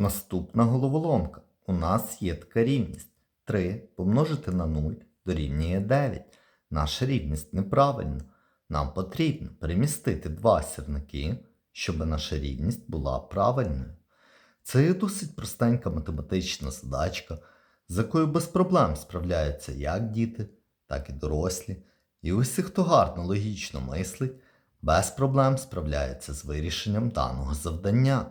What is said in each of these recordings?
Наступна головоломка. У нас є така рівність. 3 помножити на 0 дорівнює 9. Наша рівність неправильна. Нам потрібно перемістити два сірники, щоб наша рівність була правильною. Це є досить простенька математична задачка, з якою без проблем справляються як діти, так і дорослі. І усі, хто гарно логічно мислить, без проблем справляється з вирішенням даного завдання.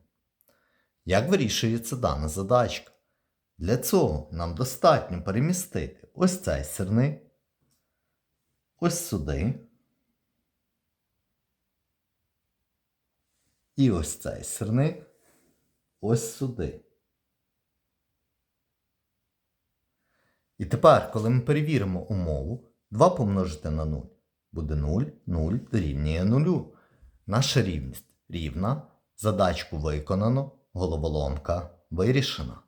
Як вирішується дана задачка? Для цього нам достатньо перемістити ось цей сирник, ось сюди. І ось цей сирник ось сюди. І тепер, коли ми перевіримо умову, 2 помножити на 0 буде 0, 0 дорівнює 0. Наша рівність рівна, задачку виконано, головоломка вирішена.